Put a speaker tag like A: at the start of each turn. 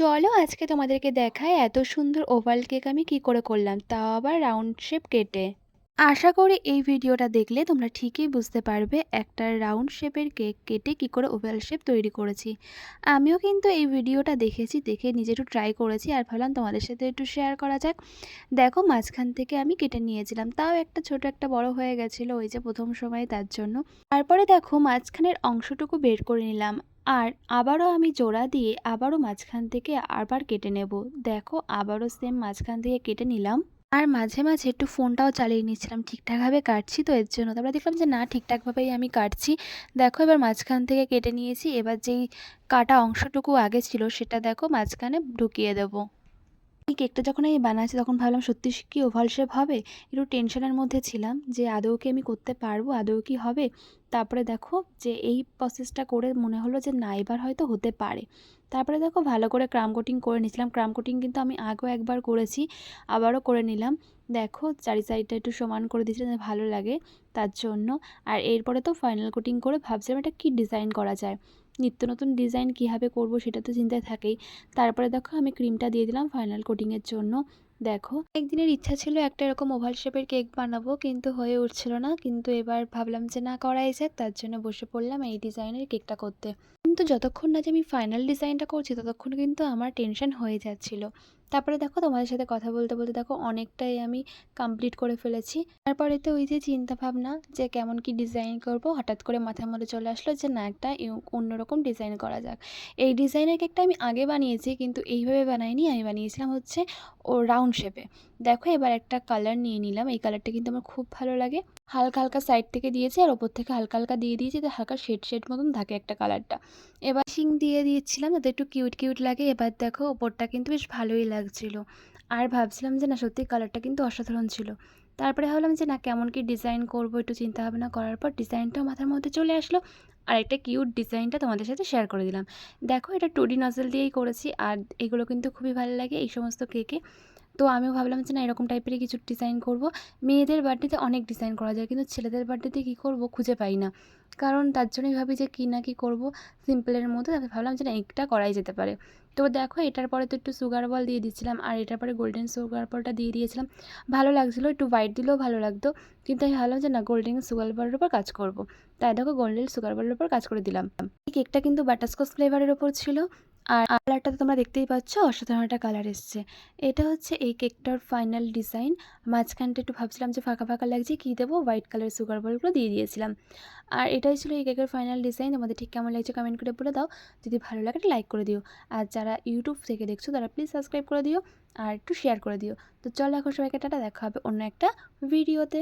A: চলো আজকে তোমাদেরকে দেখায় এত সুন্দর ওভাল কেক আমি কি করে করলাম, তাও আবার রাউন্ড শেপ কেটে। আশা করি এই ভিডিওটা দেখলে তোমরা ঠিকই বুঝতে পারবে একটা রাউন্ড শেপের কেক কেটে কি করে ওভাল শেপ তৈরি করেছি। আমিও কিন্তু এই ভিডিওটা দেখেছি, দেখে নিজে একটু ট্রাই করেছি আর ভাবলাম তোমাদের সাথে একটু শেয়ার করা যাক। দেখো মাঝখান থেকে আমি কেটে নিয়েছিলাম, তাও একটা ছোট একটা বড় হয়ে গেছিল ওই যে প্রথম সময় তার জন্য। তারপরে দেখো মাঝখানের অংশটুকু বের করে নিলাম। আর আবারও আমি জোড়া দিয়ে আবারও মাঝখান থেকে আবার কেটে নেব। দেখো, আবারও সেম মাঝখান থেকে কেটে নিলাম। আর মাঝে মাঝে একটু ফোনটাও চালিয়ে নিচ্ছিলাম। ঠিকঠাকভাবে কাটছি তো, এর জন্য। তারপরে দেখলাম যে না, ঠিকঠাকভাবেই আমি কাটছি। দেখো, এবার মাঝখান থেকে কেটে নিয়েছি। এবার যেই কাটা অংশটুকু আগে ছিল, সেটা দেখো মাঝখানে ঢুকিয়ে দেবো। এই কেকটা যখন আমি বানাচ্ছি, তখন ভাবলাম, সত্যি কি ওভাল শেপ হবে? একটু টেনশনের মধ্যে ছিলাম যে, আদৌ কি আমি করতে পারব? আদৌ কি হবে? তারপরে দেখো যে, এই প্রসেসটা করে মনে হলো যে, না, এবার হয়তো হতে পারে। তারপরে দেখো ভালো করে ক্রাম কোটিং করে নিয়েছিলাম। ক্রাম কোটিং কিন্তু আমি আগেও একবার করেছি, আবারও করে নিলাম। দেখো, চারি সাইডটা একটু সমান করে দিয়েছিলাম ভালো লাগে তার জন্য। আর এরপরে তো ফাইনাল কোটিং করে ভাবছিলাম এটা কী ডিজাইন করা যায়? নিত্য নতুন ডিজাইন কীভাবে করব সেটা তো চিন্তায় থাকেই। তারপরে দেখো আমি ক্রিমটা দিয়ে দিলাম ফাইনাল কোটিংয়ের জন্য। দেখো, একদিনের ইচ্ছা ছিল একটা এরকম ওভাল শেপের কেক বানাবো, কিন্তু হয়ে উঠছিল না। কিন্তু এবার ভাবলাম যে না, করাই যাক। তার জন্য বসে পড়লাম এই ডিজাইনের কেকটা করতে। কিন্তু যতক্ষণ না যে আমি ফাইনাল ডিজাইনটা করছি, ততক্ষণ কিন্তু আমার টেনশন হয়ে যাচ্ছিল। তারপরে দেখো, তোমাদের সাথে কথা বলতে বলতে দেখো, অনেকটাই আমি কমপ্লিট করে ফেলেছি। তারপরে তো ওই যে চিন্তা ভাবনা যে কেমন কি ডিজাইন করব, হঠাৎ করে মাথার মধ্যে চলে আসলো যে না, একটা অন্যরকম ডিজাইন করা যাক। এই ডিজাইনের কেকটা আমি আগে বানিয়েছি, কিন্তু এইভাবে বানাইনি। আমি বানিয়েছিলাম হচ্ছে ও রাউন্ড শেপে। দেখো, এবার একটা কালার নিয়ে নিলাম। এই কালারটা কিন্তু আমার খুব ভালো লাগে। হালকা হালকা সাইড থেকে দিয়েছি আর ওপর থেকে হালকা হালকা দিয়ে দিয়েছি। তো হালকা শেড শেড মতন থাকে একটা কালারটা এবার শিং দিয়ে দিয়েছিলাম যাতে একটু কিউট কিউট লাগে। এবার দেখো, ওপরটা কিন্তু বেশ ভালোই লাগছিল। আর ভাবছিলাম যে না, সত্যি কালারটা কিন্তু অসাধারণ ছিল। তারপরে ভাবলাম যে না, কেমন কি ডিজাইন করব, একটু চিন্তা ভাবনা করার পর ডিজাইনটাও মাথার মধ্যে চলে আসলো। আর একটা কিউট ডিজাইনটা তোমাদের সাথে শেয়ার করে দিলাম। দেখো, এটা টুডি নজল দিয়েই করেছি আর এগুলো কিন্তু খুবই ভালো লাগে এই সমস্ত কেকে তো আমিও ভাবলাম যে না, এরকম টাইপেরই কিছু ডিজাইন করব। মেয়েদের বার্থডেতে অনেক ডিজাইন করা যায়, কিন্তু ছেলেদের বার্থডেতে কী করব খুঁজে পাই না। কারণ তার জন্যই ভাবি যে কী না কী করব সিম্পলের মধ্যে তারপরে ভাবলাম যে না এটা করাই যেতে পারে। তো দেখো এটার পরে তো একটু সুগার বল দিয়ে দিচ্ছিলাম, আর এটার পরে গোল্ডেন সুগার বলটা দিয়ে দিয়েছিলাম। ভালো লাগছিল, একটু হোয়াইট দিলেও ভালো লাগতো, কিন্তু আমি ভাবলাম যে না গোল্ডেন সুগার বলের উপর কাজ করব। তাই দেখো গোল্ডেন সুগার বলের উপর কাজ করে দিলাম। এই কেকটা কিন্তু বাটারস্কচ ফ্লেভারের ওপর ছিল, আর কালারটা তো তোমরা দেখতেই পাচ্ছ, অসাধারণ একটা কালার এসছে। এটা হচ্ছে এই কেকটার ফাইনাল ডিজাইন মাঝখানটা একটু ভাবছিলাম যে ফাঁকা ফাঁকা লাগছে, কী দেবো? হোয়াইট কালার সুগার বলগুলো দিয়ে দিয়েছিলাম। আর এটাই ছিল এই কেকের ফাইনাল ডিজাইন তোমাদের ঠিক কেমন লাগছে কমেন্ট করে বলে দাও। যদি ভালো লাগে লাইক করে দিও। আর যারা ইউটিউব থেকে দেখছ, তারা প্লিজ সাবস্ক্রাইব করে দিও। আর একটু শেয়ার করে দিও। তো চলো এখন সবাইকে টাটা, দেখা হবে অন্য একটা ভিডিওতে